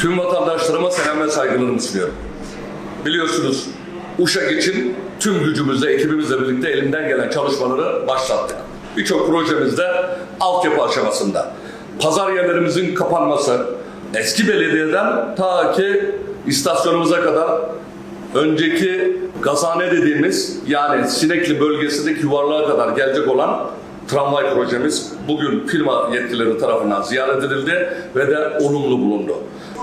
Tüm vatandaşlarıma selam ve saygılarımı sunuyorum. Biliyorsunuz Uşak için tüm gücümüzle, ekibimizle birlikte elimden gelen çalışmaları başlattık. Birçok projemizde altyapı aşamasında. Pazar yerlerimizin kapanması, eski belediyeden ta ki istasyonumuza kadar önceki gazhane dediğimiz yani Sinekli bölgesindeki yuvarlığa kadar gelecek olan tramvay projemiz bugün firma yetkilileri tarafından ziyaret edildi ve de olumlu bulundu.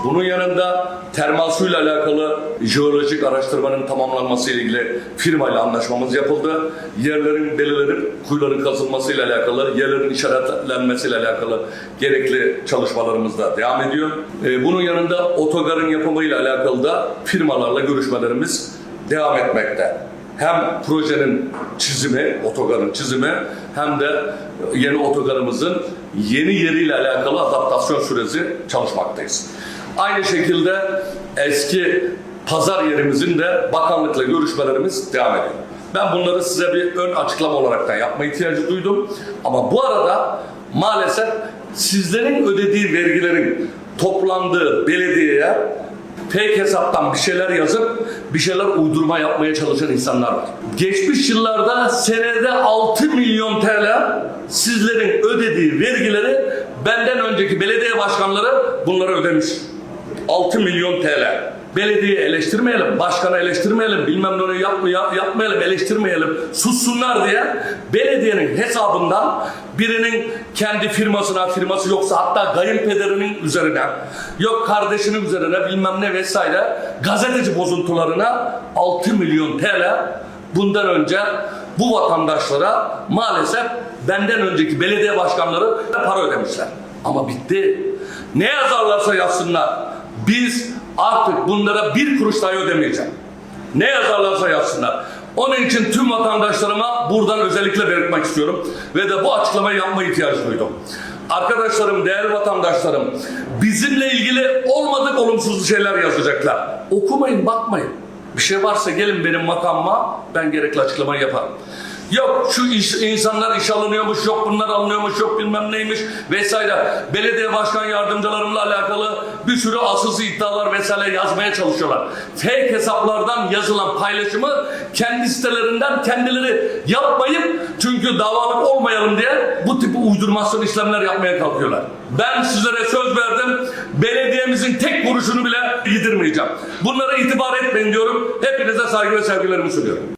Bunun yanında termal suyla alakalı jeolojik araştırmanın tamamlanması ile ilgili firmayla anlaşmamız yapıldı. Yerlerin belirlenip kuyuların kazılması ile alakalı, yerlerin işaretlenmesi ile alakalı gerekli çalışmalarımız da devam ediyor. Ee, Bunun yanında otogarın yapımı ile alakalı da firmalarla görüşmelerimiz devam etmekte hem projenin çizimi, otogarın çizimi hem de yeni otogarımızın yeni yeriyle alakalı adaptasyon süreci çalışmaktayız. Aynı şekilde eski pazar yerimizin de bakanlıkla görüşmelerimiz devam ediyor. Ben bunları size bir ön açıklama olarak da yapma ihtiyacı duydum. Ama bu arada maalesef sizlerin ödediği vergilerin toplandığı belediyeye fake hesaptan bir şeyler yazıp bir şeyler uydurma yapmaya çalışan insanlar var. Geçmiş yıllarda senede 6 milyon TL sizlerin ödediği vergileri benden önceki belediye başkanları bunları ödemiş. 6 milyon TL. Belediye eleştirmeyelim, başkanı eleştirmeyelim, bilmem ne yapma, yap- yapmayalım, eleştirmeyelim, sussunlar diye belediyenin hesabından birinin kendi firmasına, firması yoksa hatta kayınpederinin üzerine, yok kardeşinin üzerine bilmem ne vesaire gazeteci bozuntularına 6 milyon TL bundan önce bu vatandaşlara maalesef benden önceki belediye başkanları para ödemişler. Ama bitti. Ne yazarlarsa yazsınlar. Biz artık bunlara bir kuruş dahi ödemeyeceğim. Ne yazarlarsa yazsınlar. Onun için tüm vatandaşlarıma buradan özellikle belirtmek istiyorum. Ve de bu açıklamayı yapma ihtiyacı duydum. Arkadaşlarım, değerli vatandaşlarım, bizimle ilgili olmadık olumsuz şeyler yazacaklar. Okumayın, bakmayın. Bir şey varsa gelin benim makamıma, ben gerekli açıklamayı yaparım. Yok şu iş, insanlar iş alınıyormuş, yok bunlar alınıyormuş, yok bilmem neymiş vesaire. Belediye başkan yardımcılarımla alakalı bir sürü asılsız iddialar vesaire yazmaya çalışıyorlar. Fake hesaplardan yazılan paylaşımı kendi sitelerinden kendileri yapmayıp çünkü davalık olmayalım diye bu tip uydurmasyon işlemler yapmaya kalkıyorlar. Ben sizlere söz verdim. Belediyemizin tek kuruşunu bile yedirmeyeceğim. Bunlara itibar etmeyin diyorum. Hepinize saygı ve sevgilerimi sunuyorum.